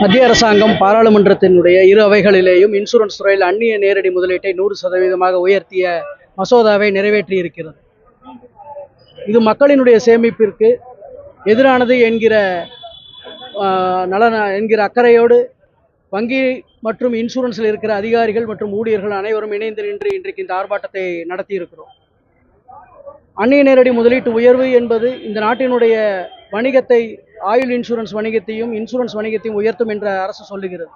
மத்திய அரசாங்கம் பாராளுமன்றத்தினுடைய இரு அவைகளிலேயும் இன்சூரன்ஸ் துறையில் அந்நிய நேரடி முதலீட்டை நூறு சதவீதமாக உயர்த்திய மசோதாவை நிறைவேற்றி இருக்கிறது இது மக்களினுடைய சேமிப்பிற்கு எதிரானது என்கிற நலன என்கிற அக்கறையோடு வங்கி மற்றும் இன்சூரன்ஸில் இருக்கிற அதிகாரிகள் மற்றும் ஊழியர்கள் அனைவரும் இணைந்து நின்று இன்றைக்கு இந்த ஆர்ப்பாட்டத்தை நடத்தி இருக்கிறோம் அந்நிய நேரடி முதலீட்டு உயர்வு என்பது இந்த நாட்டினுடைய வணிகத்தை ஆயுள் இன்சூரன்ஸ் வணிகத்தையும் இன்சூரன்ஸ் வணிகத்தையும் உயர்த்தும் என்ற அரசு சொல்லுகிறது.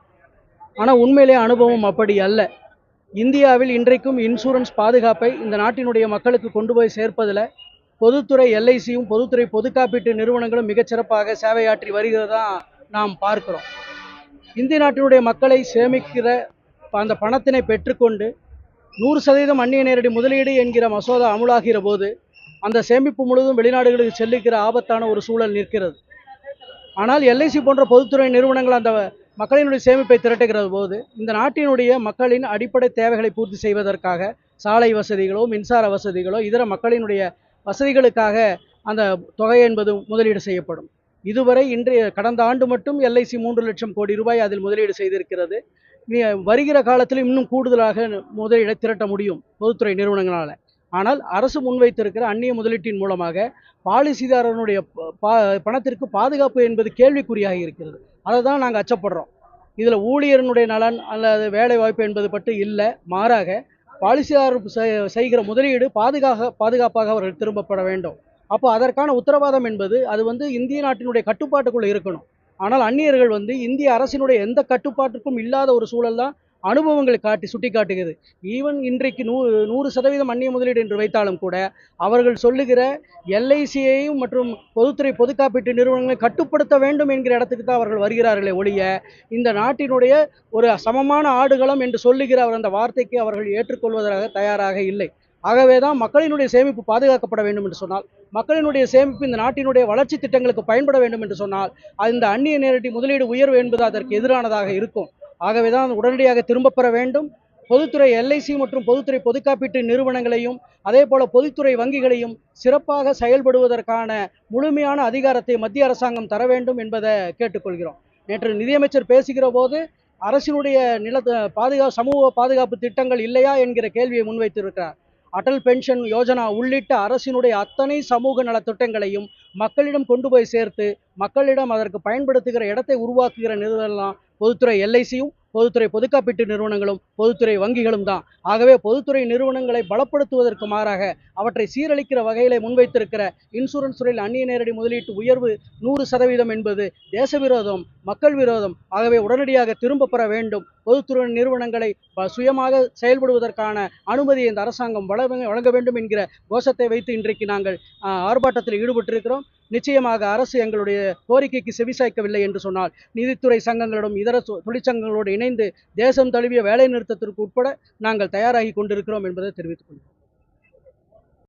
ஆனால் உண்மையிலே அனுபவம் அப்படி அல்ல. இந்தியாவில் இன்றைக்கும் இன்சூரன்ஸ் பாதுகாப்பை இந்த நாட்டினுடைய மக்களுக்கு கொண்டு போய் சேர்ப்பதில் பொதுத்துறை எல்ஐசியும் பொதுத்துறை பொது காப்பீட்டு நிறுவனங்களும் மிகச்சிறப்பாக சேவையாற்றி வருகிறதா நாம் பார்க்கிறோம். இந்திய நாட்டினுடைய மக்களை சேமிக்கிற அந்த பணத்தினை பெற்றுக்கொண்டு நூறு சதவீதம் அந்நிய நேரடி முதலீடு என்கிற மசோதா அமுலாகிற போது அந்த சேமிப்பு முழுவதும் வெளிநாடுகளுக்கு செல்லுகிற ஆபத்தான ஒரு சூழல் நிற்கிறது. ஆனால் எல்ஐசி போன்ற பொதுத்துறை நிறுவனங்கள் அந்த மக்களினுடைய சேமிப்பை திரட்டுகிறது போது இந்த நாட்டினுடைய மக்களின் அடிப்படை தேவைகளை பூர்த்தி செய்வதற்காக சாலை வசதிகளோ மின்சார வசதிகளோ இதர மக்களினுடைய வசதிகளுக்காக அந்த தொகை என்பது முதலீடு செய்யப்படும். இதுவரை இன்றைய கடந்த ஆண்டு மட்டும் எல்ஐசி மூன்று லட்சம் கோடி ரூபாய் அதில் முதலீடு செய்திருக்கிறது. வருகிற காலத்தில் இன்னும் கூடுதலாக முதலீடை திரட்ட முடியும் பொதுத்துறை நிறுவனங்களால். ஆனால் அரசு முன்வைத்திருக்கிற அந்நிய முதலீட்டின் மூலமாக பாலிசிதாரனுடைய ப- பா- பணத்திற்கு பாதுகாப்பு என்பது கேள்விக்குறியாக இருக்கிறது. அதை தான் நாங்கள் அச்சப்படுறோம். இதில் ஊழியரினுடைய நலன் அல்லது வேலை வாய்ப்பு என்பது பற்றி இல்லை. மாறாக பாலிசிதாரர் செ- செய்கிற முதலீடு பாதுகாக பாதுகாப்பாக அவர்கள் திரும்பப்பட வேண்டும். அப்போ அதற்கான உத்தரவாதம் என்பது அது வந்து இந்திய நாட்டினுடைய கட்டுப்பாட்டுக்குள்ளே இருக்கணும். ஆனால் அந்நியர்கள் வந்து இந்திய அரசினுடைய எந்த கட்டுப்பாட்டுக்கும் இல்லாத ஒரு சூழல் தான் அனுபவங்களை காட்டி சுட்டி காட்டுகிறது. ஈவன் இன்றைக்கு நூ நூறு சதவீதம் அந்நிய முதலீடு என்று வைத்தாலும் கூட அவர்கள் சொல்லுகிற எல்ஐசியையும் மற்றும் பொதுத்துறை பொது காப்பீட்டு நிறுவனங்களை கட்டுப்படுத்த வேண்டும் என்கிற இடத்துக்கு தான் அவர்கள் வருகிறார்களே ஒழிய இந்த நாட்டினுடைய ஒரு சமமான ஆடுகளம் என்று சொல்லுகிற அவர் அந்த வார்த்தைக்கு அவர்கள் ஏற்றுக்கொள்வதாக தயாராக இல்லை. ஆகவே தான் மக்களினுடைய சேமிப்பு பாதுகாக்கப்பட வேண்டும் என்று சொன்னால் மக்களினுடைய சேமிப்பு இந்த நாட்டினுடைய வளர்ச்சி திட்டங்களுக்கு பயன்பட வேண்டும் என்று சொன்னால் அந்த அந்நிய நேரடி முதலீடு உயர்வு என்பது அதற்கு எதிரானதாக இருக்கும். ஆகவே தான் உடனடியாக திரும்பப் பெற வேண்டும். பொதுத்துறை எல்ஐசி மற்றும் பொதுத்துறை பொது காப்பீட்டு நிறுவனங்களையும் அதே போல பொதுத்துறை வங்கிகளையும் சிறப்பாக செயல்படுவதற்கான முழுமையான அதிகாரத்தை மத்திய அரசாங்கம் தர வேண்டும் என்பதை கேட்டுக்கொள்கிறோம். நேற்று நிதியமைச்சர் பேசுகிற போது அரசினுடைய நில பாதுகா சமூக பாதுகாப்பு திட்டங்கள் இல்லையா? என்கிற கேள்வியை முன்வைத்திருக்கிறார். அடல் பென்ஷன் யோஜனா உள்ளிட்ட அரசினுடைய அத்தனை சமூக நலத் திட்டங்களையும் மக்களிடம் கொண்டு போய் சேர்த்து மக்களிடம் அதற்கு பயன்படுத்துகிற இடத்தை உருவாக்குகிற நிறுவனம் பொதுத்துறை எல்ஐசியும் பொதுத்துறை பொது காப்பீட்டு நிறுவனங்களும் பொதுத்துறை வங்கிகளும் தான். ஆகவே பொதுத்துறை நிறுவனங்களை பலப்படுத்துவதற்கு மாறாக அவற்றை சீரழிக்கிற வகையிலே முன்வைத்திருக்கிற இன்சூரன்ஸ் துறையில் அந்நிய நேரடி முதலீட்டு உயர்வு நூறு சதவீதம் என்பது தேச விரோதம். மக்கள் விரோதம். ஆகவே உடனடியாக திரும்ப பெற வேண்டும். பொதுத்துறை நிறுவனங்களை ப- சுயமாக செயல்படுவதற்கான அனுமதி இந்த அரசாங்கம் வழங்க வழங்க வேண்டும் என்கிற கோஷத்தை வைத்து இன்றைக்கு நாங்கள் ஆர்ப்பாட்டத்தில் ஈடுபட்டிருக்கிறோம். நிச்சயமாக அரசு எங்களுடைய கோரிக்கைக்கு செவிசாய்க்கவில்லை என்று சொன்னால் நிதித்துறை சங்கங்களிடம் இதர தொழிற்சங்கங்களோடு இணைந்து தேசம் தழுவிய வேலைநிறுத்தத்திற்கு உட்பட நாங்கள் தயாராகி கொண்டிருக்கிறோம் என்பதை தெரிவித்துக் கொள்கிறோம்.